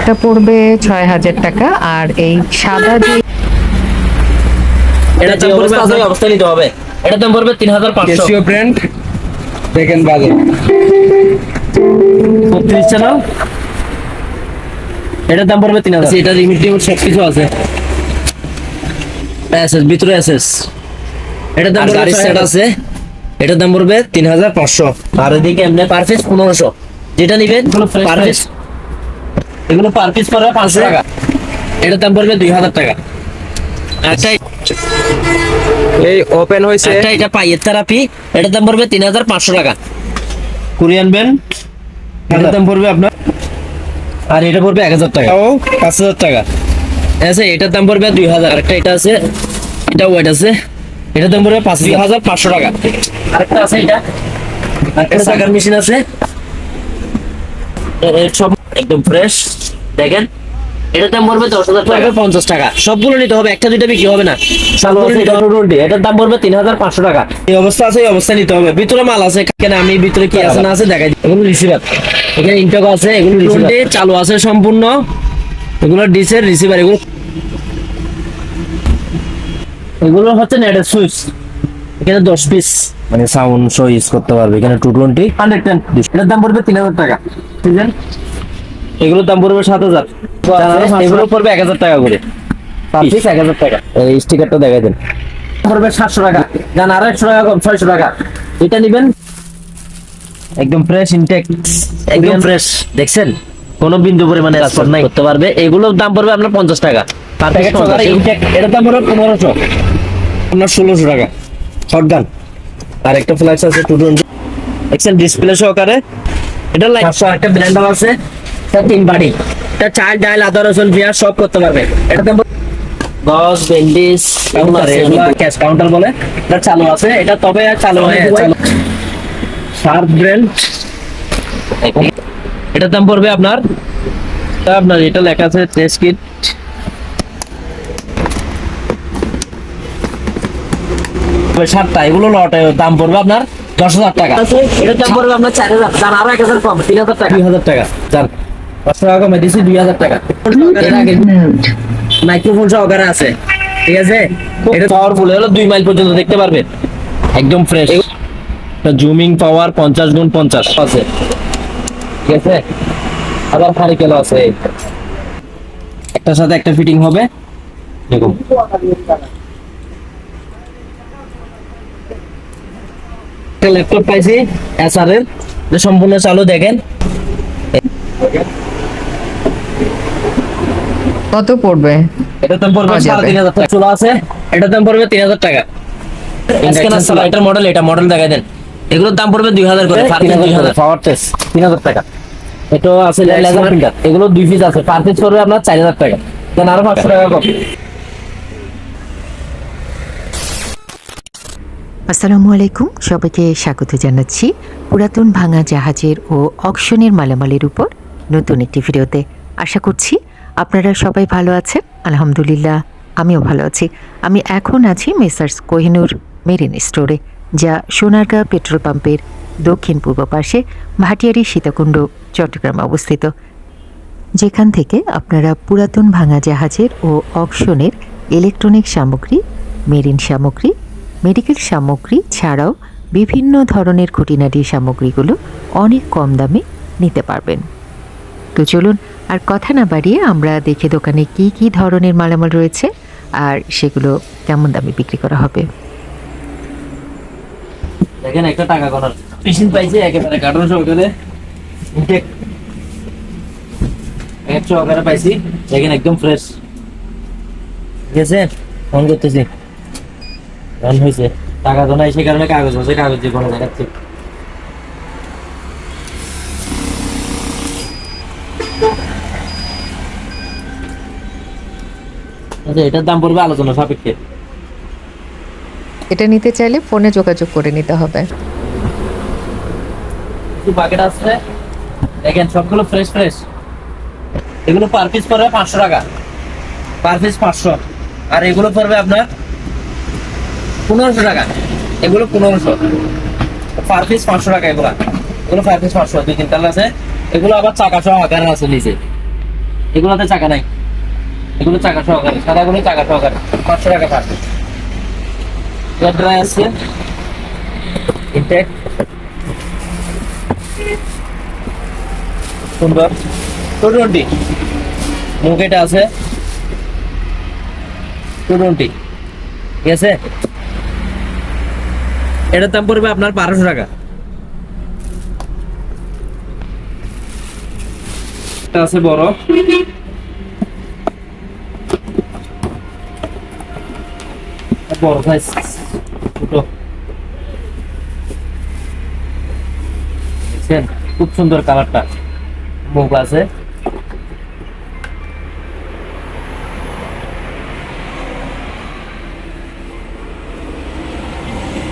এটা পড়বে ছয় হাজার টাকা আর এই সাদা যে এটা যে অবস্থা আছে। অবস্থা নিতে হবে। এটা দাম পড়বে তিন হাজার পাঁচশো। ব্র্যান্ড বত্রিশ চ্যানেল এটার দাম পড়বে তিন হাজার। এটা রিমিট টিমিট সব কিছু আছে। এসএস ভিতরে এসএস এটার দাম গাড়ির সেট আছে। এটার দাম পড়বে তিন হাজার পাঁচশো। আর এদিকে এমনি পার পনেরোশো। যেটা নিবেন পার পিস এগুলো পার পিস পড়বে পাঁচশো টাকা। এটার দাম পড়বে দুই হাজার টাকা। আচ্ছা এই ওপেন হয়েছে। একটা এটা পাইয়ের থেরাপি এটার দাম পড়বে তিন হাজার পাঁচশো টাকা। কোরিয়ান ব্যান এটার দাম পড়বে আপনার আর এটা পড়বে এক হাজার টাকা। ও পাঁচ হাজার টাকা। আচ্ছা এটার দাম পড়বে দুই হাজার। আরেকটা এটা আছে। এটা ওয়েট আছে। এটার দাম পড়বে পাঁচ হাজার পাঁচশো টাকা। আরেকটা আছে এটা। আরেকটা সাকার মেশিন আছে। সব একদম ফ্রেশ দেখেন এটার দাম পড়বে দশ হাজার টাকা। পঞ্চাশ টাকা। সবগুলো নিতে হবে একটা দুইটা বিক্রি হবে না। সবগুলো নিতে হবে। রুটি এটার দাম পড়বে তিন হাজার পাঁচশো টাকা। এই অবস্থা আছে এই অবস্থা নিতে হবে। ভিতরে মাল আছে কেন আমি ভিতরে কি আছে না আছে দেখাই এগুলো রিসিভার এখানে ইন্টক আছে এগুলো রিসিভার চালু আছে সম্পূর্ণ। এগুলো ডিসের রিসিভার এগুলো এগুলো হচ্ছে নেটের সুইচ এখানে দশ পিস মানে সাউন্ড শো ইউজ করতে পারবে। এখানে টু টোয়েন্টি হান্ড্রেড টেন এটার দাম পড়বে তিন হাজার টাকা। বুঝলেন? এগুলোর দাম পড়বে সাত হাজার। এগুলো পড়বে এক হাজার টাকা করে। Per piece. এক হাজার টাকা। এই স্টিকারটা দেখাই দেন। পড়বে সাতশো টাকা। আরও একশো টাকা কম ছয়শো টাকা। এটা নিবেন? একদম ফ্রেশ ইনটেক একদম ফ্রেশ দেখছেন? কোনো বিন্দু পরিমাণে নাই। করতে পারবে। এগুলোর দাম পড়বে আপনার পঞ্চাশ টাকা। পার ইনটেক এটার দাম পড়বে পনেরোশো। আপনার ষোলোশো টাকা। শর্টগান আর একটা ফ্ল্যাক্স আছে টু টোয়েন্টি দেখছেন ডিসপ্লে সহকারে। এটা লাইক একটা ব্লেন্ডার আছে। এটা তিন বাড়ি। এটা চাল ডাল আদা রসুন পেঁয়াজ সব করতে পারবে। এটা দাম গস বেন্ডিস ক্যাশ কাউন্টার বলে। এটা চালু আছে। এটা তবে চালু হয় শার্প ব্র্যান্ড এটার দাম পড়বে আপনার আপনার এটা লেখা আছে টেস্ট কিট সাতটা এগুলো লট দাম পড়বে আপনার দশ হাজার টাকা। এটার দাম পড়বে আপনার চার হাজার আরও এক হাজার কম তিন হাজার টাকা। দুই হাজার টাকা টাকা কমে দিচ্ছি দুই হাজার টাকা। মাইক্রোফোন সহকারে আছে। ঠিক আছে? এটা পাওয়ারফুল হলো দুই মাইল পর্যন্ত দেখতে পারবেন একদম ফ্রেশ জুমিং পাওয়ার পঞ্চাশ গুণ পঞ্চাশ আছে। ঠিক আছে? আবার আছে। একটার সাথে একটা ফিটিং হবে। দেখুন। একটা ল্যাপটপ পাইছি এসআর এর সম্পূর্ণ চালু দেখেন। কত পড়বে? এটার দাম পড়বে পাওয়া যাবে। সাড়ে তিন হাজার টাকা। চুলা আছে এটার দাম পড়বে তিন হাজার টাকা। স্ক্যানার চালা। এটার মডেল এটা মডেল দেখাই দেন। এগুলোর দাম পড়বে দুই হাজার করে দুই হাজার। পাওয়ার টেস্ট তিন হাজার টাকা। এটা আছে লেজার প্রিন্টার এগুলো দুই পিস আছে। পার পিস পড়বে আপনার চার হাজার টাকা। দেন আরও পাঁচশো টাকা কম। আসসালামু আলাইকুম। সবাইকে স্বাগত জানাচ্ছি। পুরাতন ভাঙা জাহাজের ও অকশনের মালামালের উপর। নতুন একটি ভিডিওতে আশা করছি আপনারা সবাই ভালো আছেন। আলহামদুলিল্লাহ, আমিও ভালো আছি। আমি এখন আছি মেসার্স কোহিনুর মেরিন স্টোরে, যা সোনারগাঁ পেট্রোল পাম্পের দক্ষিণ পূর্ব পাশে ভাটিয়ারি সীতাকুণ্ড, চট্টগ্রামে অবস্থিত। যেখান থেকে আপনারা পুরাতন ভাঙা জাহাজের ও অকশনের ইলেকট্রনিক সামগ্রী, মেরিন সামগ্রী, মেডিকেল সামগ্রী ছাড়াও বিভিন্ন ধরনের খুঁটিনাটি সামগ্রীগুলো অনেক কম দামে নিতে পারবেন। তো চলুন, আর কথা না বাড়িয়ে আমরা দেখে দোকানে কি কি ধরনের মালামাল রয়েছে, আর সেগুলো কেমন দামে বিক্রি করা হবে। দেখেন একটা টাকা করার। মেশিন পাইছে একেবারে কার্টুন সহকারে। এক সহকারে পাইছি। দেখেন একদম ফ্রেশ ঠিক ফোন করতেছি। রান হয়েছে। টাকা তো নাই, সে কারণে কাগজ আছে, কাগজ দিয়ে কোনো দেখাচ্ছি। আচ্ছা এটার দাম পড়বে আলোচনা সাপেক্ষে। এটা নিতে চাইলে ফোনে যোগাযোগ করে নিতে হবে। কিছু বাকেট আছে। দেখেন সবগুলো ফ্রেশ ফ্রেশ এগুলো পার পিস পড়বে পাঁচশো টাকা। পার পিস পাঁচশো। আর এগুলো পড়বে আপনার পনেরোশো টাকা। এগুলো পনেরোশো। পার পিস পাঁচশো টাকা এগুলো। এগুলো পার পিস পাঁচশো। দুই তিন আছে। এগুলো আবার চাকা সহ আকার আছে নিচে। এগুলোতে চাকা নাই। এগুলো চাকা সহকারে, সাদাগুলো চাকা সহকারে, পাঁচশো টাকা পার। এয়ার ড্রাই আছে। সুন্দর। টু টোয়েন্টি মুকেটা আছে। টু টোয়েন্টি ঠিক আছে? এটার দাম পড়বে আপনার বারোশো টাকা। এটা আছে বড়। বড় সাইজ ছোট দেখছেন? খুব সুন্দর কালারটা মুখ আছে।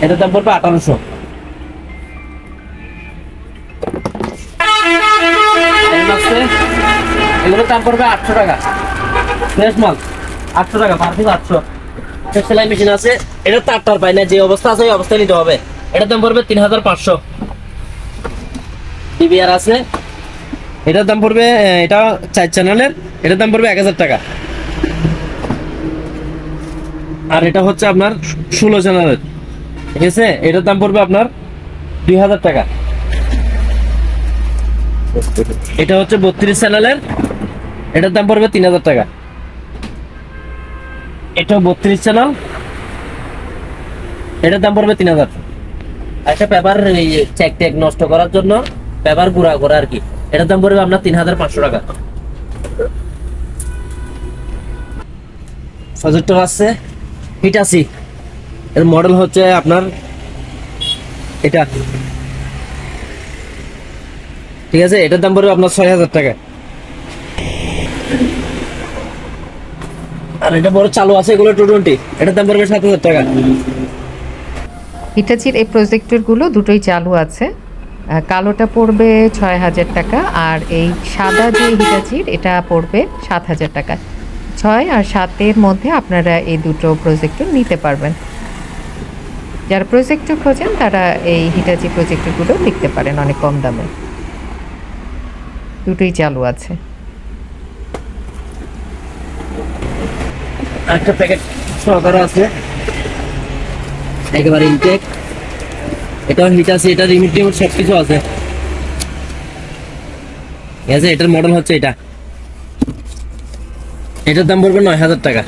এটার দাম পড়বে আঠারোশো। এগুলোর দাম পড়বে আটশো টাকা। ফ্রেশ মাল। আটশো টাকা পার আটশো সেলাই মেশিন আছে, এটা তার টার পাই না, যে অবস্থা আছে ওই অবস্থায় নিতে হবে। এটার দাম পড়বে তিন হাজার পাঁচশো। টিভিআর আছে। এটার দাম পড়বে এটা চার চ্যানেলের এটার দাম পড়বে এক হাজার টাকা। আর এটা হচ্ছে আপনার ষোলো চ্যানেলের ঠিক আছে? এটার দাম পড়বে আপনার দুই হাজার টাকা। এটা হচ্ছে বত্রিশ চ্যানেলের এটার দাম পড়বে তিন হাজার টাকা। এটা বত্রিশ চ্যানেল এটার দাম পড়বে তিন হাজার। একটা পেপার চেক টেক নষ্ট করার জন্য পেপার গুঁড়া করা আর কি। এটার দাম পড়বে আপনার তিন হাজার পাঁচশো টাকা। প্রজেক্টর আছে। হিটাসি এর মডেল হচ্ছে আপনার এটা। ঠিক আছে? এটার দাম পড়বে আপনার ছয় হাজার টাকা। আর এটা বড় চালু আছে, এগুলো টু টোয়েন্টি। দাম পড়বে সাত হাজার টাকা। হিটাচির এই প্রজেক্টরগুলো দুটোই চালু আছে। কালোটা পড়বে ছয় হাজার টাকা, আর এই সাদা যে হিটাচির এটা পড়বে সাত হাজার টাকা। ছয় আর সাতের মধ্যে আপনারা এই দুটো প্রজেক্টর নিতে পারবেন। যারা প্রজেক্টর খোঁজেন, তারা এই হিটাচি প্রজেক্টরগুলো দেখতে পারেন অনেক কম দামে। দুটোই চালু আছে। একটা প্যাকেট সহকারে আছে। একেবারে ইনটেক এটাও হিট আছে এটা রিমিট টিমিট সব কিছু আছে। ঠিক আছে, এটার মডেল হচ্ছে এটা। এটার দাম পড়বে নয় হাজার টাকা।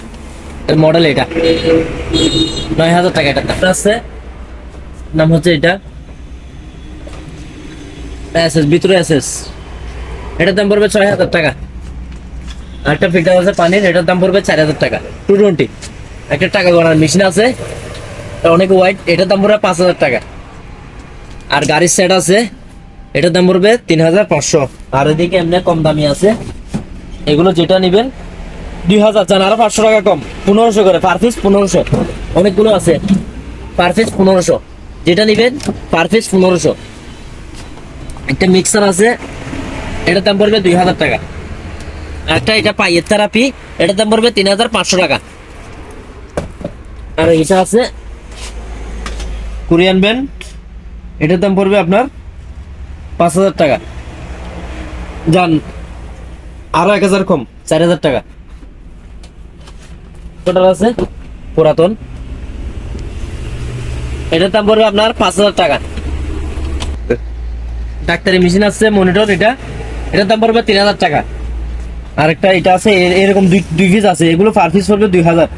এর মডেল এটা। নয় হাজার টাকা এটা দাম। আছে। নাম হচ্ছে এটা। এসএস ভিতরে এসএস এটার দাম পড়বে ছয় হাজার টাকা। একটা ফিল্টার আছে পানির, এটার দাম পড়বে চার হাজার টাকা। টু টোয়েন্টি একটা টাকা গণার মেশিন আছে অনেক ওয়াইড এটার দাম পড়বে পাঁচ হাজার টাকা। আর গাড়ির সেট আছে, এটার দাম পড়বে তিন হাজার পাঁচশো। আর এদিকে এমনি কম দামি আছে। এগুলো যেটা নেবেন, দুই হাজার চান, আরও পাঁচশো টাকা কম, পনেরোশো করে পার পিস পনেরোশো। অনেকগুলো আছে পার পিস পনেরোশো। যেটা নেবেন পার পিস পনেরোশো। একটা মিক্সার আছে, এটার দাম পড়বে দুই হাজার টাকা। একটা এটা পাইয়ের থেরাপি, এটার দাম পড়বে তিন হাজার পাঁচশো টাকা। আর এটা আছে, কোরিয়ান ব্যান্ড, এটার দাম পড়বে আপনার পাঁচ হাজার টাকা। যান আরও এক হাজার কম, চার হাজার টাকা। টোটাল আছে পুরাতন। এটার দাম পড়বে আপনার পাঁচ হাজার টাকা। ডাক্তারি মেশিন আছে, মনিটর, এটা। এটার দাম পড়বে তিন হাজার টাকা। আরেকটা এটা আছে এরকম দুই দুই পিস আছে, এগুলো পার পিস পড়বে দুই হাজার।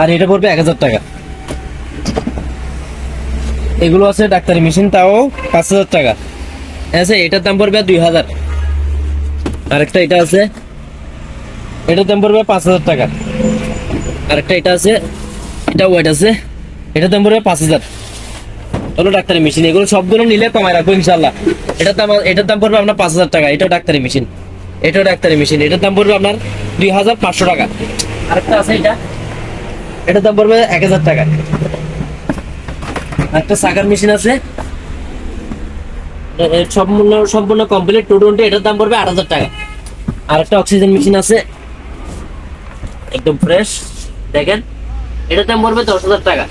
আর এটা পড়বে এক হাজার টাকা। এগুলো আছে ডাক্তারি মেশিন, তাও পাঁচ হাজার টাকা। আছে, এটার দাম পড়বে দুই হাজার। আরেকটা এটা আছে, এটার দাম পড়বে পাঁচ হাজার টাকা। আরেকটা এটা আছে, এটা ওয়েট আছে, এটার দাম পড়বে পাঁচ হাজার। হলো ডাক্তারি মেশিন, এগুলো সবগুলো নিলে কমায় রাখব ইনশাল্লাহ এটার দাম এটার দাম পড়বে আপনার পাঁচ হাজার টাকা এটাও ডাক্তারি মেশিন। এটাও ডাক্তারি মেশিন। এটার দাম পড়বে আপনার দুই হাজার পাঁচশো টাকা। আরেকটা আছে এটা এটার দাম পড়বে এক হাজার টাকা। একটা সাকার মেশিন আছে। সম্পূর্ণ সম্পূর্ণ কমপ্লিট টু টোয়েন্টি এটার দাম পড়বে আট হাজার টাকা। আর একটা অক্সিজেন মেশিন আছে। একদম ফ্রেশ দেখেন এটার দাম পড়বে দশ হাজার টাকা।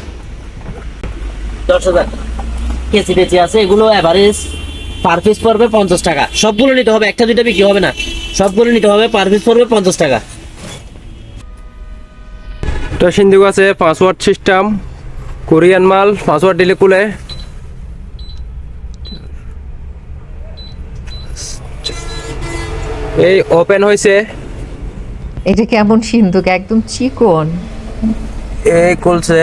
দশ হাজার। কেসি টেসি আছে এগুলো অ্যাভারেজ পার পিস পড়বে পঞ্চাশ টাকা। সবগুলো নিতে হবে একটা দুইটা বিক্রি হবে না। সবগুলো নিতে হবে পার পিস পড়বে পঞ্চাশ টাকা। তো সিন্ধুক আছে পাসওয়ার্ড সিস্টেম কোরিয়ান মাল পাসওয়ার্ড দিলে খুলে। এই ওপেন হয়েছে। এটা কেমন সিন্ধুক? একদম চিকন। এই খুলছে।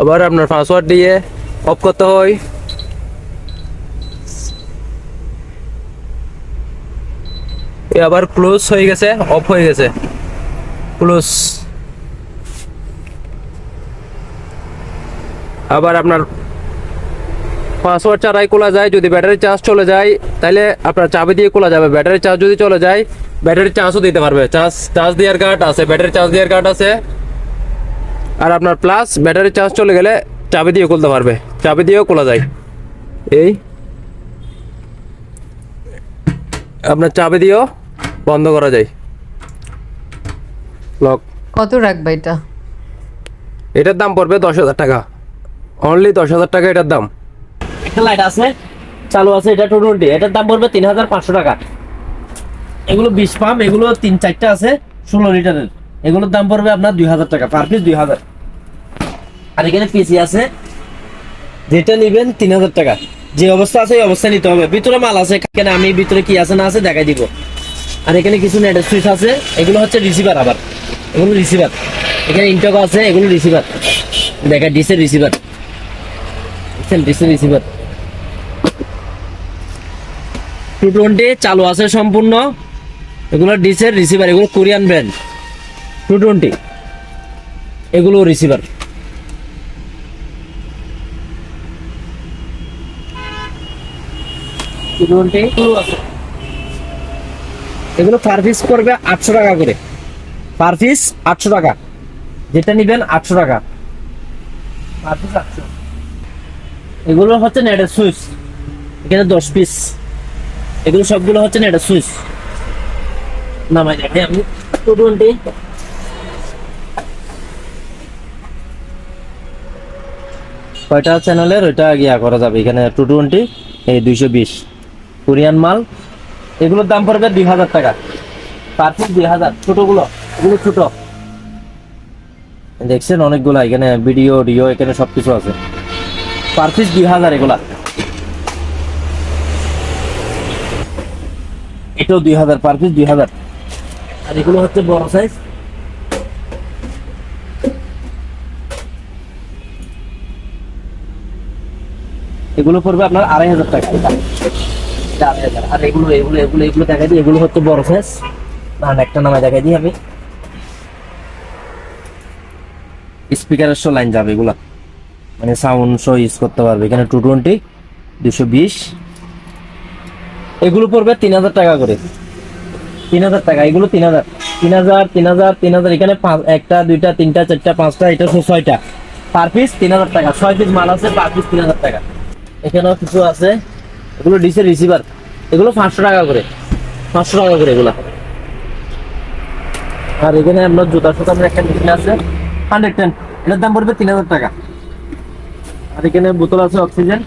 আবার আপনার পাসওয়ার্ড দিয়ে অফ করতে হয়। আবার ক্লোজ হয়ে গেছে অফ হয়ে গেছে। ক্লোজ আবার আপনার পাসওয়ার্ড ছাড়াই খোলা যায়, যদি ব্যাটারি চার্জ চলে যায় তাহলে আপনার চাবি দিয়ে খোলা যাবে। ব্যাটারি চার্জ যদি চলে যায় ব্যাটারি চার্জও দিতে পারবে। চার্জ চার্জ দেওয়ার কার্ড আছে ব্যাটারি চার্জ দেওয়ার কার্ড আছে। আর আপনার প্লাস ব্যাটারি চার্জ চলে গেলে চাবি দিয়ে খুলতে পারবে। চাবি দিয়েও খোলা যায়। এই। আপনার চাবি দিয়েও বন্ধ করা যায়। লক কত রাখবে এটা? এটার দাম পড়বে দশ হাজার টাকা। অনলি দশ হাজার টাকা এটার দাম। একটা লাইট আছে চালু আছে এটা টু টোয়েন্টি এটার দাম পড়বে তিন হাজার পাঁচশো টাকা। এগুলো বিশ পাম্প এগুলো তিন চারটা আছে ষোলো লিটারের। এগুলোর দাম পড়বে আপনার দুই হাজার টাকা পার পিস দুই হাজার। আর এখানে পিসি আছে যেটা নেবেন তিন হাজার টাকা। যে অবস্থা আছে ওই অবস্থা নিতে হবে। ভিতরে মাল আছে এখানে আমি ভিতরে কি আছে না আছে দেখাই দিব। আর এখানে কিছু নেটের সুইচ আছে, এগুলো হচ্ছে রিসিভার আবার। এগুলো রিসিভার এখানে ইন্টক আছে, এগুলো রিসিভার দেখা ডিসের রিসিভার ডিসের রিসিভার টু টোয়েন্টি চালু আছে সম্পূর্ণ। এগুলো ডিসের রিসিভার এগুলো কোরিয়ান ব্র্যান্ড টু টোয়েন্টি এগুলো রিসিভার টু টোয়েন্টি আছে এগুলো পার পিস করবে আটশো টাকা করে। পার পিস আটশো টাকা। যেটা নিবেন আটশো টাকা। পার পিস আটশো। এগুলো হচ্ছে নেটের সুইচ। এখানে দশ পিস এগুলো সবগুলো হচ্ছে নেটের সুইচ। নামাই দেখে আমি। টু টোয়েন্টি কয়টা চ্যানেলের ওইটা গিয়া করা যাবে। এখানে টু টোয়েন্টি এই দুইশো বিশ। কোরিয়ান মাল। এগুলোর দাম পড়বে দুই হাজার টাকা। পার দুই হাজার, ছোটগুলো, এগুলো ছোট। দেখছেন অনেকগুলো, এখানে ভিডিও ডিও এখানে সবকিছু আছে। পার পিস দুই হাজার এগুলা। এটাও দুই হাজার, পার পিস দুই হাজার। আর এগুলো হচ্ছে বড় সাইজ এগুলো পড়বে আপনার আড়াই হাজার টাকা। এটা হাজার। আর এগুলো এগুলো এগুলো এগুলো দেখাই দিই। এগুলো হচ্ছে বড় সাইজ না একটা নামে দেখাই দিই আমি। স্পিকারের শো লাইন যাবে এগুলা। মানে সাউন্ড শো ইউজ করতে পারবে। এখানে টু টোয়েন্টি দুশো বিশ। এগুলো পড়বে তিন হাজার টাকা করে। তিন হাজার টাকা, এগুলো তিন হাজার। তিন হাজার তিন হাজার তিন হাজার। এখানে পাঁচ, একটা, দুইটা, তিনটা, চারটা, পাঁচটা, এটা ছয়টা। পার পিস তিন হাজার টাকা। ছয় পিস মাল আছে পার পিস তিন হাজার টাকা। এখানেও কিছু আছে। এগুলো ডিসের রিসিভার এগুলো পাঁচশো টাকা করে। পাঁচশো টাকা করে এগুলা। আর এখানে আপনার জুতা সুতামের একটা আছে। হান্ড্রেড টেন এটার দাম পড়বে তিন হাজার টাকা। আর এখানে বোতল আছে অক্সিজেন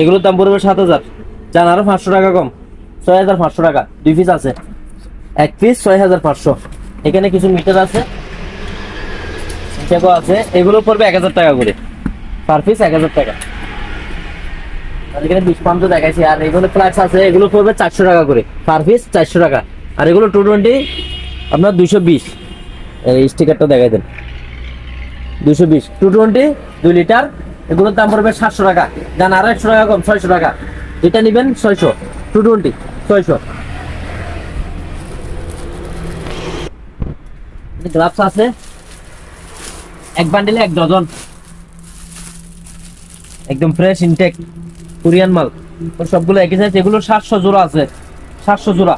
এগুলোর দাম পড়বে সাত হাজার। যান আরও পাঁচশো টাকা কম। ছয় হাজার পাঁচশো টাকা। দুই পিস আছে। এক পিস ছয় হাজার পাঁচশো। এখানে কিছু মিটার আছে। আছে। এগুলো পড়বে এক হাজার টাকা করে। পার পিস এক হাজার টাকা। এখানে দেখাইছি। আর এগুলো আছে, এগুলো পড়বে চারশো টাকা করে। পার পিস চারশো টাকা। আর এগুলো টু টোয়েন্টি আপনার দুশো বিশ। এই স্টিকারটা দেখাই দেন। দুশো বিশ। টু টোয়েন্টি দুই লিটার এগুলোর দাম পড়বে সাতশো টাকা। একশো টাকা কম, ছয়শো টাকা। যেটা নেবেন ছয়শো। টু টোয়েন্টি ছয়শো। গ্লাভস আছে। এক বান্ডিলে এক ডজন একদম ফ্রেশ ইনটেক কোরিয়ান মাল। ওর সবগুলো একই সাইজ এগুলো সাতশো জোড়া আছে। সাতশো জোড়া।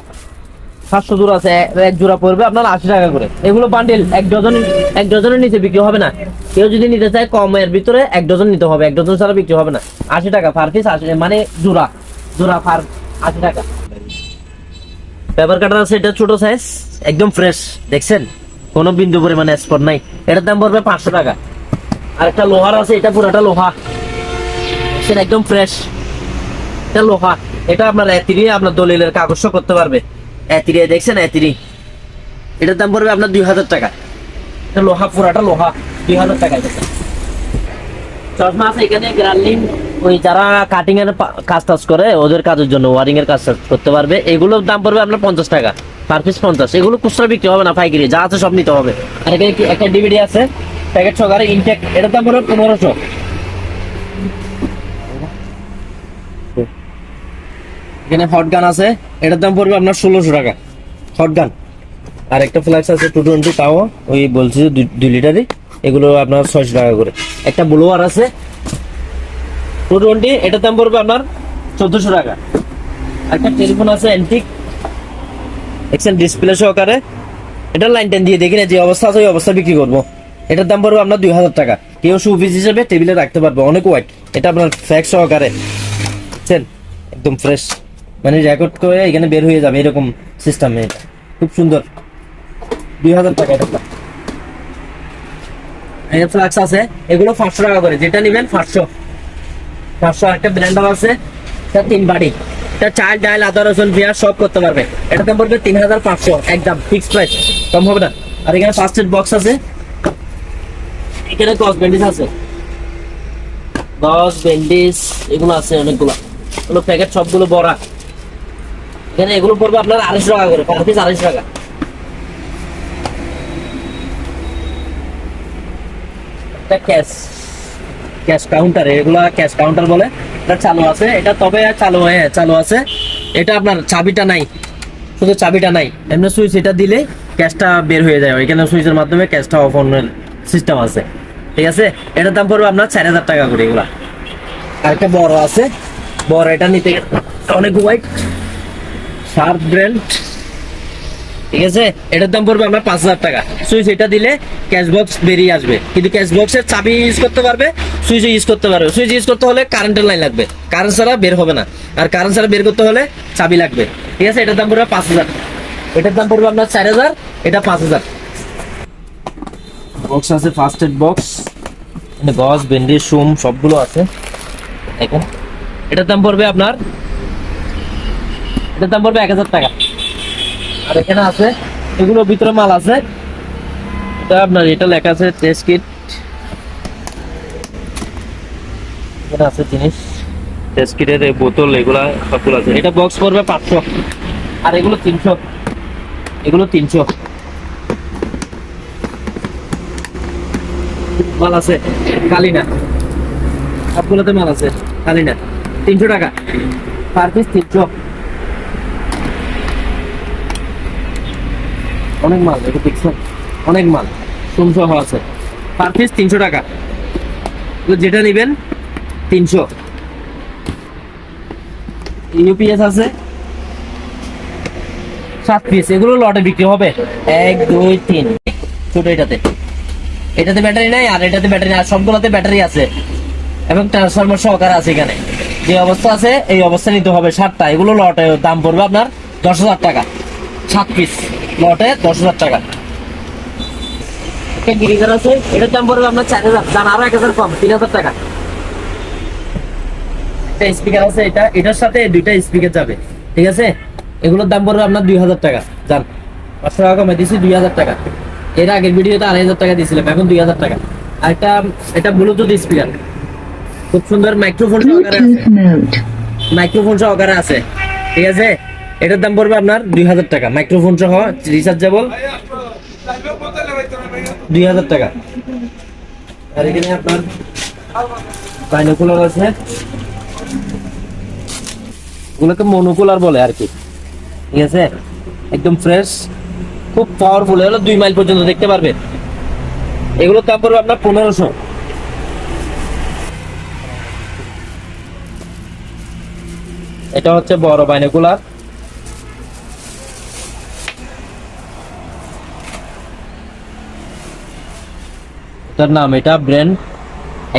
সাতশো জোড়া আছে, এক জোড়া পড়বে আপনার আশি টাকা করে। এগুলো বান্ডিল এক ডজন এক ডজনের নিচে বিক্রি হবে না। কেউ যদি নিতে চায় কমের ভিতরে এক ডজন নিতে হবে, এক ডজন ছাড়া বিক্রি হবে না। আশি টাকা পার পিস আশি মানে জোড়া। জোড়া পার আশি টাকা। পেপার কাটার আছে, এটা ছোট সাইজ একদম ফ্রেশ দেখছেন? কোনো বিন্দু পরিমাণে স্পট নাই। এটার দাম পড়বে পাঁচশো টাকা। আর একটা লোহার আছে, এটা পুরোটা লোহা। দেখছেন একদম ফ্রেশ এটা লোহা। এটা আপনার এতিরি আপনার দলিলের কাগজ করতে পারবে। এতিরি দেখছেন এতিরি এটার দাম পড়বে আপনার দুই হাজার টাকা। এটা লোহা, পুরাটা লোহা। দুই হাজার টাকা চশমা আছে এখানে গ্রান্ডিং ওই যারা কাটিং এর কাজ টাজ করে, ওদের কাজের জন্য ওয়ারিং এর কাজ করতে পারবে। এগুলোর দাম পড়বে আপনার পঞ্চাশ টাকা। পার পিস পঞ্চাশ। এগুলো খুচরা বিক্রি হবে না, পাইকারি। যা আছে সব নিতে হবে। আর এখানে একটা ডিভিডি আছে। প্যাকেট সহকারে ইনটেক এটার দাম পড়বে পনেরোশো। এখানে হট গান আছে। এটার দাম পড়বে আপনার ষোলোশো টাকা। হট গান আর একটা ফ্ল্যাক্স আছে টু টোয়েন্টি তাও ওই বলছি যে দুই- লিটারই। এগুলো আপনার ছয়শো টাকা করে। একটা ব্লোয়ার আছে। টু টোয়েন্টি এটার দাম পড়বে আপনার চোদ্দশো টাকা। একটা টেলিফোন আছে অ্যান্টিক দেখছেন ডিসপ্লে সহকারে। এটা লাইন টেন দিয়ে দেখি না যে অবস্থা আছে, ওই অবস্থা বিক্রি করব। এটার দাম পড়বে আপনার দুই হাজার টাকা। কেউ সুপিস হিসেবে টেবিলে রাখতে পারবে, অনেক ওয়াইট এটা আপনার ফ্যাক্স সহকারে। একদম ফ্রেশ মানে রেকর্ড করে এখানে বের হয়ে যাবে এরকম সিস্টেম এটা খুব সুন্দর। দুই হাজার টাকা এটা। এই ফ্লাক্স আছে। এগুলো পাঁচশো টাকা করে। যেটা নেবেন পাঁচশো। পাঁচশো একটা ব্র্যান্ডার আছে। এটা তিন বাড়ি। এটা চাল, ডাল, আদা, রসুন, পেঁয়াজ সব করতে পারবে। এটা দাম পড়বে তিন হাজার পাঁচশো। একদম ফিক্স প্রাইস কম হবে না। আর এখানে ফার্স্ট এড বক্স আছে। এখানে গস ব্যান্ডিজ আছে। গস ব্যান্ডিজ এগুলো আছে অনেকগুলো। এগুলো প্যাকেট সবগুলো বড়া। এখানে এগুলো পড়বে আপনার আড়াইশো টাকা করে পার পিস আড়াইশো টাকা। ক্যাশ ক্যাশ কাউন্টার এগুলা ক্যাশ কাউন্টার বলে। এটা চালু আছে, এটা তবে চালু হয়ে, চালু আছে। এটা আপনার চাবিটা নাই, শুধু চাবিটা নাই। এমনি সুইচ এটা দিলে ক্যাশটা বের হয়ে যায়, এখানে সুইচের মাধ্যমে ক্যাশটা অফ অনের সিস্টেম আছে। ঠিক আছে? এটার দাম পড়বে আপনার চার হাজার টাকা করে এগুলা। আর একটা বড় আছে, বড় এটা নিতে অনেক হোয়াইট শার্প ব্র্যান্ড ঠিক আছে? এটার দাম পড়বে আপনার পাঁচ হাজার টাকা। সুইচ এটা দিলে ক্যাশ বক্স বেরিয়ে আসবে। কিন্তু ক্যাশ বক্সের চাবি ইউজ করতে পারবে সুইচ ইউজ করতে পারবে। সুইচ ইউজ করতে হলে কারেন্টের লাইন লাগবে। কারেন্ট ছাড়া বের হবে না। আর কারেন্ট ছাড়া বের করতে হলে চাবি লাগবে। ঠিক আছে? এটার দাম পড়বে পাঁচ হাজার। এটার দাম পড়বে আপনার চার হাজার, এটা পাঁচ হাজার। বক্স আছে ফার্স্ট এড বক্স গজ ভেন্ডি, সুম, সবগুলো আছে। দেখেন। এটার দাম পড়বে আপনার এটার দাম পড়বে এক হাজার টাকা। আর এখানে আছে এগুলোর ভিতরে মাল আছে। এটা আপনার এটা লেখা আছে টেস্ট কিট এখানে আছে জিনিস। টেস্ট কিটের বোতল এগুলা সবগুলো আছে। এটা বক্স পড়বে পাঁচশো। আর এগুলো তিনশো। এগুলো তিনশো। মাল আছে কালিনা। সবগুলোতে মাল আছে কালিনা। তিনশো টাকা। পার পিস তিনশো। অনেক মাল, এটা দেখছেন? অনেক মাল, সুমসহ আছে। পার পিস তিনশো টাকা। যেটা নেবেন, তিনশো। ইউপিএস আছে। সাত পিস এগুলো লটে বিক্রি হবে। এক, দুই, তিন। ছোট এটাতে। এটাতে ব্যাটারি নাই, আর এটাতে ব্যাটারি আর সবগুলোতে ব্যাটারি আছে। এবং ট্রান্সফরমার সহকারে আছে এখানে। যে অবস্থা আছে, এই অবস্থা নিতে হবে সাতটা। এগুলো লটে দাম পড়বে আপনার দশ হাজার টাকা। সাত পিস লটে দশ হাজার টাকা। একটা গিরিজার আছে এটার দাম পড়বে আপনার চার হাজার দাম আরও এক হাজার কম তিন হাজার টাকা। একটা স্পিকার আছে এটা এটার সাথে দুইটা স্পিকার যাবে ঠিক আছে? এগুলোর দাম পড়বে আপনার দুই হাজার টাকা যান। পাঁচশো টাকা কমে দিয়েছি দুই হাজার টাকা। এর আগের ভিডিওতে আড়াই হাজার টাকা দিয়েছিলাম এখন দুই হাজার টাকা। আর একটা এটা ব্লুটুথ স্পিকার খুব সুন্দর মাইক্রোফোন সহকারে আছে. মাইক্রোফোন সহকারে আছে ঠিক আছে? এটার দাম পড়বে আপনার দুই হাজার টাকা। মাইক্রোফোন সহ রিচার্জেবল দুই হাজার টাকা। আর এখানে আপনার বাইনোকুলার আছে। ওগুলোকে মনোকুলার বলে আর কি। ঠিক আছে? একদম ফ্রেশ খুব পাওয়ারফুল এগুলো দুই মাইল পর্যন্ত দেখতে পারবে। এগুলোর দাম পড়বে আপনার পনেরোশো। এটা হচ্ছে বড় বাইনোকুলার এটার নাম, এটা ব্র্যান্ড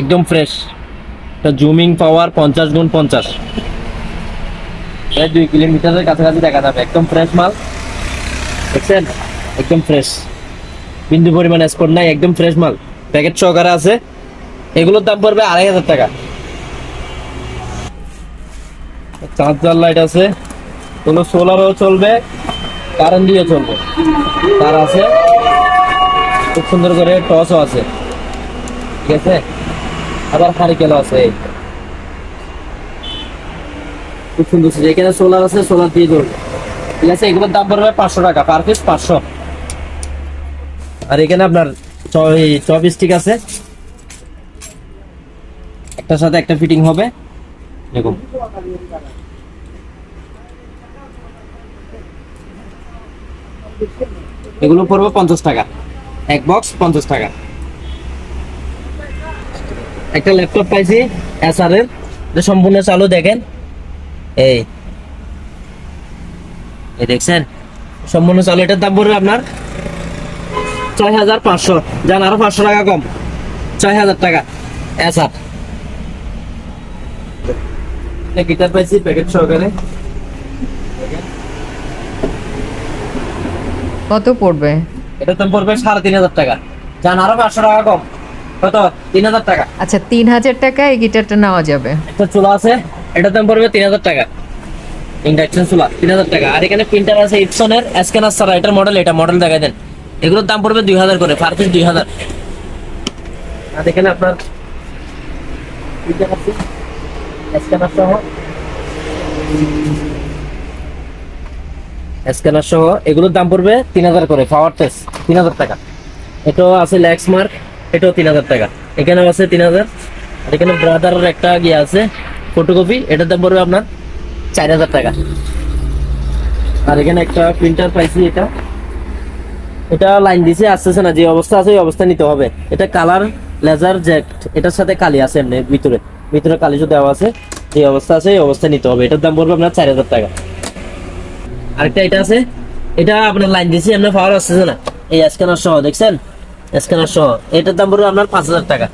একদম ফ্রেশ এটা জুমিং পাওয়ার পঞ্চাশ গুণ পঞ্চাশ। প্রায় দুই কিলোমিটারের কাছাকাছি দেখা যাবে, একদম ফ্রেশ মাল। দেখছেন? একদম ফ্রেশ বিন্দু পরিমাণ স্পট নাই, একদম ফ্রেশ মাল। প্যাকেট সহকারে আছে। এগুলোর দাম পড়বে আড়াই হাজার টাকা। চার্জার লাইট আছে। কোনো সোলারও চলবে কারেন্ট দিয়ে চলবে। তার আছে। খুব সুন্দর করে টসও আছে। ঠিক আছে? আবার হারিকেলও আছে। খুব সুন্দর। এখানে সোলার আছে, সোলার দিয়ে চলবে ঠিক আছে, এগুলোর দাম পড়বে পাঁচশো টাকা পার পিস পাঁচশো। আর এখানে আপনার চপ স্টিক আছে। একটার সাথে একটা ফিটিং হবে। দেখুন। এগুলো পড়বে পঞ্চাশ টাকা। এক বক্স পঞ্চাশ টাকা। একটা ল্যাপটপ পাইছি এসআর এর এটা সম্পূর্ণ চালু দেখেন। এই। এই দেখছেন? সম্পূর্ণ চালু এটার দাম পড়বে আপনার ছয় হাজার পাঁচশো। যান আরও পাঁচশো টাকা কম। ছয় হাজার টাকা এসআর গিটার পাইছি প্যাকেট সহকারে। কত পড়বে? এটার দাম পড়বে সাড়ে তিন হাজার টাকা। যান আরও পাঁচশো টাকা কম। কত? তিন হাজার টাকা। আচ্ছা টাকা এই গিটারটা নেওয়া যাবে। একটা চুলা আছে এটার দাম পড়বে তিন হাজার টাকা। ইন্ডাকশন চুলা তিন হাজার টাকা। আর এখানে প্রিন্টার আছে ইপসনের স্ক্যানার ছাড়া এটার মডেল এটা মডেল দেখাই দেন। এগুলোর দাম পড়বে দুই হাজার করে পার পিস দুই হাজার আর এখানে আপনার printer আছে, স্ক্যানার সহ। স্ক্যানার সহ এগুলোর দাম পড়বে তিন হাজার করে পাওয়ার টেস্ট তিন হাজার টাকা। এটাও আছে ল্যাক্স মার্ক এটাও তিন হাজার টাকা। এখানেও আছে তিন হাজার। আর এখানে ব্রাদারের একটা গিয়ে আছে ফটোকপি এটার দাম পড়বে আপনার চার হাজার টাকা। আর এখানে একটা প্রিন্টার পাইছি এটা। এটা লাইন দিছে, আসতেছে না, যে অবস্থা আছে ওই অবস্থা নিতে হবে। এটা কালার লেজার জ্যাক এটার সাথে কালি আছে এমনি, ভিতরে। ভিতরে কালি শুধু দেওয়া আছে, যে অবস্থা আছে এই অবস্থা নিতে হবে। এটার দাম পড়বে আপনার চার হাজার টাকা। আরেকটা এটা আছে, এটা আপনার লাইন দিছি এমনি পাওয়ার আসতেছে না। এই স্ক্যানার সহ দেখছেন? স্ক্যানার সহ এটার দাম পড়বে আপনার পাঁচ হাজার টাকা।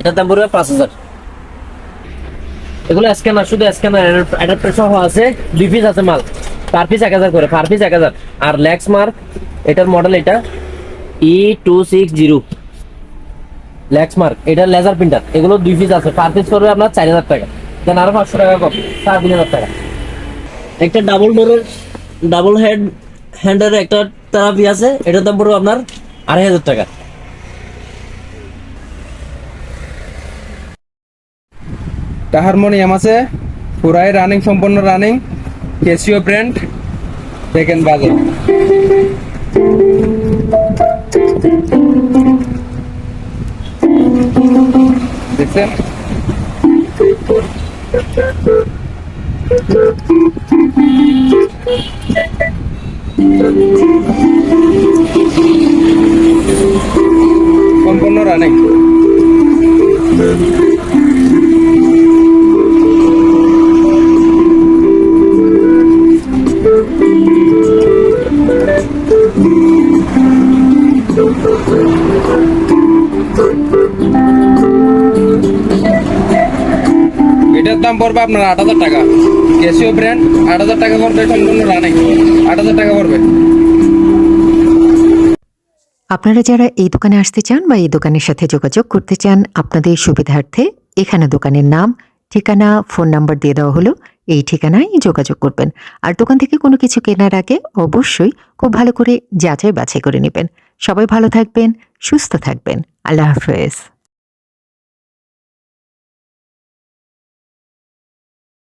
এটার দাম পড়বে পাঁচ হাজার। এগুলো স্ক্যানার শুধু স্ক্যানার সহ আছে। দুই পিস আছে মাল। পার পিস এক হাজার করে পার পিস এক হাজার। আর ল্যাক্স মার্ক এটার মডেল এটা E two six zero Lexmark এটা লেজার প্রিন্টার এগুলো দুই পিস আছে পার পিস করবে আপনার চার হাজার টাকা। দেন আরও পাঁচশো টাকা কম সাড়ে তিন হাজার টাকা। একটা ডাবল ডোরের ডাবল হেড হ্যান্ডের একটা থেরাপি আছে, এটার দাম পড়বে আপনার আড়াই হাজার টাকা। একটা হারমোনিয়াম আছে? পুরাই রানিং সম্পূর্ণ রানিং কেসিও ব্র্যান্ড দেখেন বাজে দেখছেন? সম্পূর্ণ রানিং দাম পড়বে আপনার আট হাজার টাকা। কেসিও ব্র্যান্ড আট হাজার টাকা পড়বে সম্পূর্ণ রানিং আট হাজার টাকা পড়বে। আপনারা যারা এই দোকানে আসতে চান বা এই দোকানের সাথে যোগাযোগ করতে চান, আপনাদের সুবিধার্থে এখানে দোকানের নাম, ঠিকানা, ফোন নাম্বার দিয়ে দেওয়া হলো। এই ঠিকানায় যোগাযোগ করবেন। আর দোকান থেকে কোনো কিছু কেনার আগে অবশ্যই খুব ভালো করে যাচাই বাছাই করে নেবেন। সবাই ভালো থাকবেন, সুস্থ থাকবেন। আল্লাহ হাফেজ।